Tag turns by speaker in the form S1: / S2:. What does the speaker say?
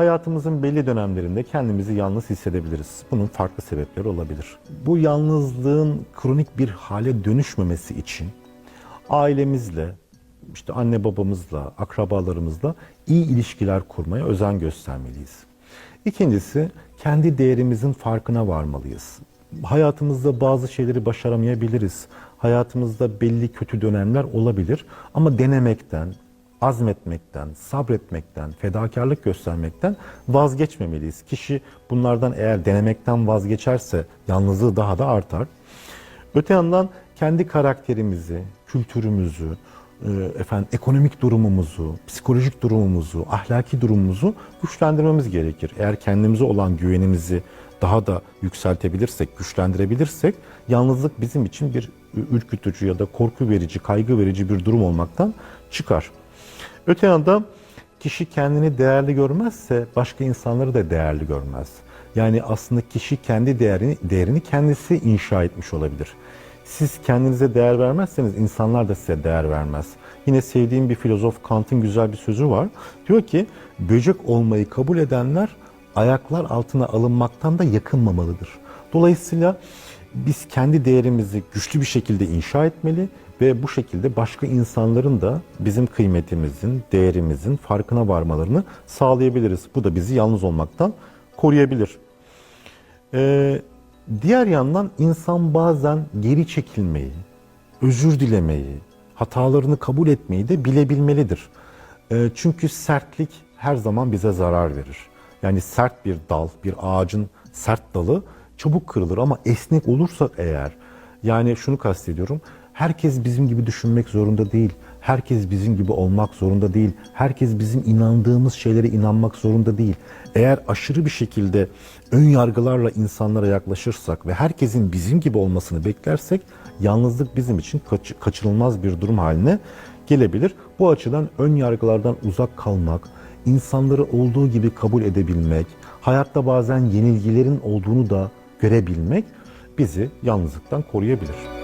S1: Hayatımızın belli dönemlerinde kendimizi yalnız hissedebiliriz. Bunun farklı sebepleri olabilir. Bu yalnızlığın kronik bir hale dönüşmemesi için ailemizle, işte anne babamızla, akrabalarımızla iyi ilişkiler kurmaya özen göstermeliyiz. İkincisi, kendi değerimizin farkına varmalıyız. Hayatımızda bazı şeyleri başaramayabiliriz. Hayatımızda belli kötü dönemler olabilir ama denemekten, azmetmekten, sabretmekten, fedakarlık göstermekten vazgeçmemeliyiz. Kişi bunlardan eğer denemekten vazgeçerse yalnızlığı daha da artar. Öte yandan kendi karakterimizi, kültürümüzü, e, efendim ekonomik durumumuzu, psikolojik durumumuzu, ahlaki durumumuzu güçlendirmemiz gerekir. Eğer kendimize olan güvenimizi daha da yükseltebilirsek, güçlendirebilirsek yalnızlık bizim için bir ürkütücü ya da korku verici, kaygı verici bir durum olmaktan çıkar. Öte yandan kişi kendini değerli görmezse başka insanları da değerli görmez. Yani aslında kişi kendi değerini, değerini kendisi inşa etmiş olabilir. Siz kendinize değer vermezseniz insanlar da size değer vermez. Yine sevdiğim bir filozof Kant'ın güzel bir sözü var. Diyor ki böcek olmayı kabul edenler ayaklar altına alınmaktan da yakınmamalıdır. Dolayısıyla biz kendi değerimizi güçlü bir şekilde inşa etmeli ve bu şekilde başka insanların da bizim kıymetimizin, değerimizin farkına varmalarını sağlayabiliriz. Bu da bizi yalnız olmaktan koruyabilir. Ee, diğer yandan insan bazen geri çekilmeyi, özür dilemeyi, hatalarını kabul etmeyi de bilebilmelidir. Ee, çünkü sertlik her zaman bize zarar verir. Yani sert bir dal, bir ağacın sert dalı çabuk kırılır ama esnek olursak eğer, yani şunu kastediyorum, herkes bizim gibi düşünmek zorunda değil. Herkes bizim gibi olmak zorunda değil. Herkes bizim inandığımız şeylere inanmak zorunda değil. Eğer aşırı bir şekilde ön yargılarla insanlara yaklaşırsak ve herkesin bizim gibi olmasını beklersek yalnızlık bizim için kaç- kaçınılmaz bir durum haline gelebilir. Bu açıdan ön yargılardan uzak kalmak, insanları olduğu gibi kabul edebilmek, hayatta bazen yenilgilerin olduğunu da görebilmek bizi yalnızlıktan koruyabilir.